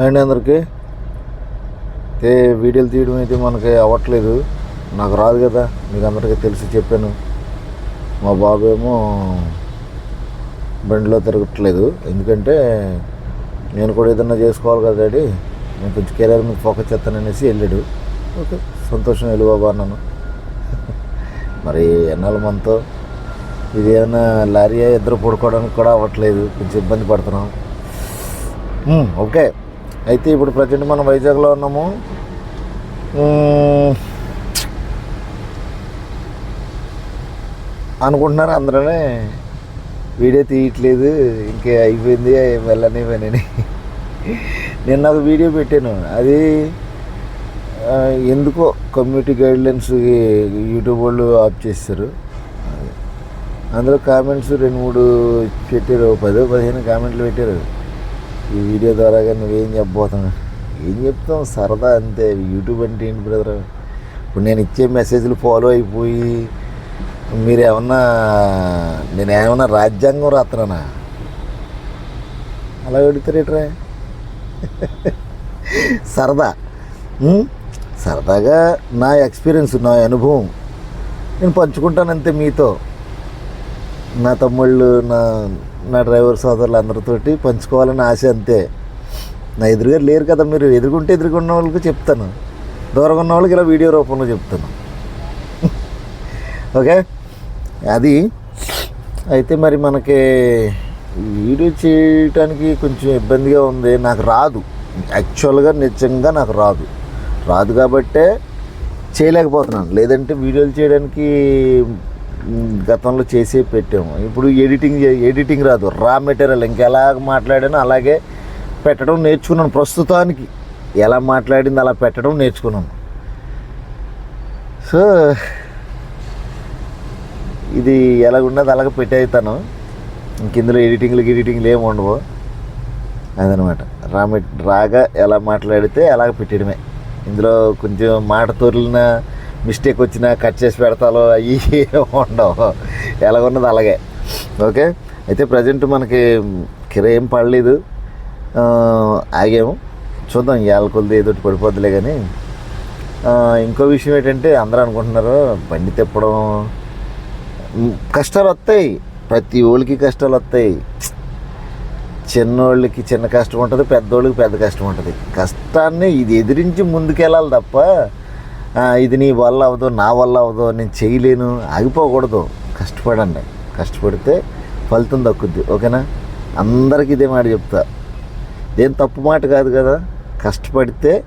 And అందరికీ ఏ వీడియోలు తీయడం అయితే మనకి అవ్వట్లేదు. నాకు రాదు కదా మీకు అందరికీ తెలిసి చెప్పాను. మా బాబు ఏమో బండిలో తిరగట్లేదు. ఎందుకంటే నేను కూడా ఏదన్నా చేసుకోవాలి కదా డాడీ నేను కొంచెం కెరీర్ మీద ఫోకస్ చేస్తాననేసి వెళ్ళాడు. ఓకే సంతోషం వెళ్ళు బాబా అన్నాను. మరి ఎన్నాళ్ళ మనతో? ఇది ఏమైనా లారీ ఇద్దరు పడుకోవడానికి కూడా అవ్వట్లేదు. కొంచెం ఇబ్బంది పడుతున్నాం. ఓకే. అయితే ఇప్పుడు ప్రజెంట్ మనం వైజాగ్లో ఉన్నాము. అనుకుంటున్నారు అందరూనే వీడియో తీయట్లేదు ఇంకే అయిపోయింది వెళ్ళని పని నేను నాకు వీడియో పెట్టాను. అది ఎందుకో కమ్యూనిటీ గైడ్లైన్స్ యూట్యూబ్ వాళ్ళు ఆఫ్ చేస్తారు. అందులో కామెంట్స్ రెండు మూడు పెట్టారు పదో పదిహేను కామెంట్లు పెట్టారు. ఈ వీడియో ద్వారా నువ్వేం చెప్పబోతావు ఏం చెప్తాం సరదా అంతే. యూట్యూబ్ అంటే ఏంటి బ్రదర్ ఇప్పుడు నేను ఇచ్చే మెసేజ్లు ఫాలో అయిపోయి మీరేమన్నా నేను ఏమన్నా రాజ్యాంగం రాత్రనా? అలా పెడతారేట్రా సరదా. సరదాగా నా ఎక్స్పీరియన్స్ నా అనుభవం. నేను పంచుకుంటాను అంతే మీతో. నా తమ్ముళ్ళు నా నా డ్రైవర్ సోదరులు అందరితోటి పంచుకోవాలని ఆశ అంతే. నా ఎదురుగా లేరు కదా మీరు ఎదురుకుంటే ఎదురుకున్న వాళ్ళకి చెప్తాను. దూరంగా ఉన్న వాళ్ళకి ఇలా వీడియో రూపంలో చెప్తాను. ఓకే? అది. అయితే మరి మనకి వీడియో చేయటానికి కొంచెం ఇబ్బందిగా ఉంది. నాకు రాదు. యాక్చువల్గా నిజంగా నాకు రాదు. రాదు కాబట్టే చేయలేకపోతున్నాను. లేదంటే వీడియోలు చేయడానికి గతంలో చేసి పెట్టాము. ఇప్పుడు ఎడిటింగ్ ఎడిటింగ్ రాదు. రా మెటీరియల్ ఇంకెలా మాట్లాడానో అలాగే పెట్టడం నేర్చుకున్నాను ప్రస్తుతానికి. ఎలా మాట్లాడింది అలా పెట్టడం నేర్చుకున్నాను. సో ఇది ఎలాగున్నది అలాగ పెట్టేస్తాను ఇంక ఇందులో ఎడిటింగ్లు ఎడిటింగ్లు ఏమి ఉండవు. అదనమాట. రా రాగా ఎలా మాట్లాడితే అలాగ పెట్టడమే ఇందులో కొంచెం మాట తొరిలిన మిస్టేక్ వచ్చినా కట్ చేసి పెడతాలో అవి ఉండవు ఎలాగున్నది అలాగే. ఓకే? అయితే ప్రజెంట్ మనకి కిర ఏం పడలేదు ఆగాము. చూద్దాం ఇవాళ కొద్ది ఏదో పడిపోద్దులే కానీ ఇంకో విషయం ఏంటంటే అందరూ అనుకుంటున్నారు బండి తిప్పడం. కష్టాలు వస్తాయి. ప్రతి ఓళ్ళకి కష్టాలు వస్తాయి. చిన్నోళ్ళకి చిన్న కష్టం ఉంటుంది పెద్దోళ్ళకి పెద్ద కష్టం ఉంటుంది. కష్టాన్ని ఇది ఎదిరించి ముందుకెళ్ళాలి తప్ప ఇది నీ వల్ల అవ్వదు నా వల్ల అవ్వదు నేను చేయలేను. ఆగిపోకూడదు. కష్టపడండి. కష్టపడితే ఫలితం దక్కుద్ది. ఓకేనా? అందరికీ ఇదే మాట చెప్తా. ఏం తప్పు మాట కాదు కదా? కష్టపడితే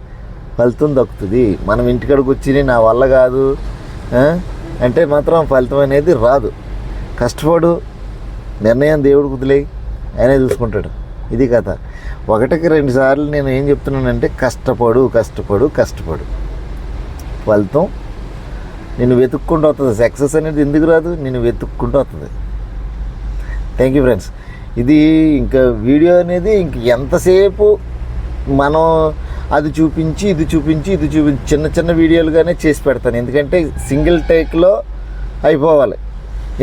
ఫలితం దక్కుతుంది. మనం ఇంటికాడికి వచ్చి నా వల్ల కాదు అంటే మాత్రం ఫలితం అనేది రాదు. కష్టపడు. నిర్ణయం దేవుడు కుదిలే ఆయనే చూసుకుంటాడు. ఇది కథ. ఒకటికి రెండు సార్లు నేను ఏం చెప్తున్నానంటే కష్టపడు కష్టపడు కష్టపడు. ఫలితం నేను వెతుక్కుంటూ వస్తుంది. సక్సెస్ అనేది ఎందుకు రాదు? నేను వెతుక్కుంటూ వస్తుంది. థ్యాంక్ యూ ఫ్రెండ్స్ ఇది ఇంకా వీడియో అనేది ఇంక ఎంతసేపు మనం అది చూపించి ఇది చూపించి ఇది చూపించి చిన్న చిన్న వీడియోలుగానే చేసి పెడతాను. ఎందుకంటే సింగిల్ టేక్లో అయిపోవాలి.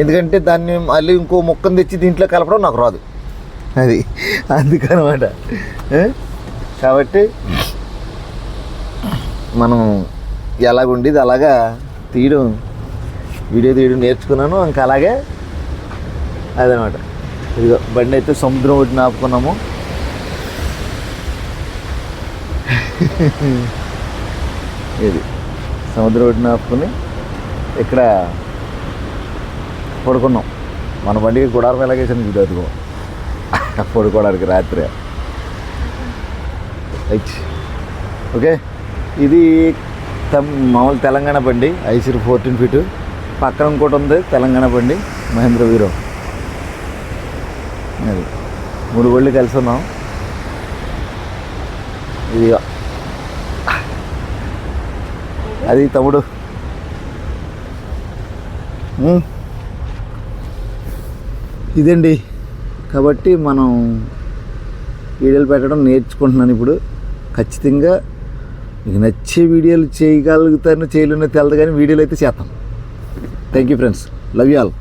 ఎందుకంటే దాన్ని మళ్ళీ ఇంకో ముక్కను తెచ్చి దీంట్లో కలపడం నాకు రాదు. అది అందుకనమాట. కాబట్టి మనం ఎలాగుండేది అలాగా తీయడం వీడియో తీయడం నేర్చుకున్నాను. ఇంకా అలాగే అదనమాట. ఇదిగో బండి అయితే సముద్రం ఒకటి ఆపుకున్నాము. ఇది సముద్రం ఒకటి నాపుకుని ఇక్కడ పడుకున్నాం. మన బండికి గుడారం ఎలాగేసాను చూడు అదిగో. పడుకోవడానికి రాత్రి. ఓకే? ఇది మామూలు తెలంగాణ బండి ఐసీర్ ఫోర్టీన్ ఫీట్. పక్కన ఇంకోటి ఉంది తెలంగాణ బండి మహేంద్ర వీరో. అది. మూడు బళ్ళు కలిసి ఉన్నాం. ఇది అది తమ్ముడు. ఇదండి. కాబట్టి మనం వీడియోలు పెట్టడం నేర్చుకుంటున్నాను ఇప్పుడు. ఖచ్చితంగా మీకు నచ్చే వీడియోలు చేయగలుగుతాను చేయలేనో తెలదు కానీ వీడియోలు అయితే చేస్తాం. Thank you friends love you all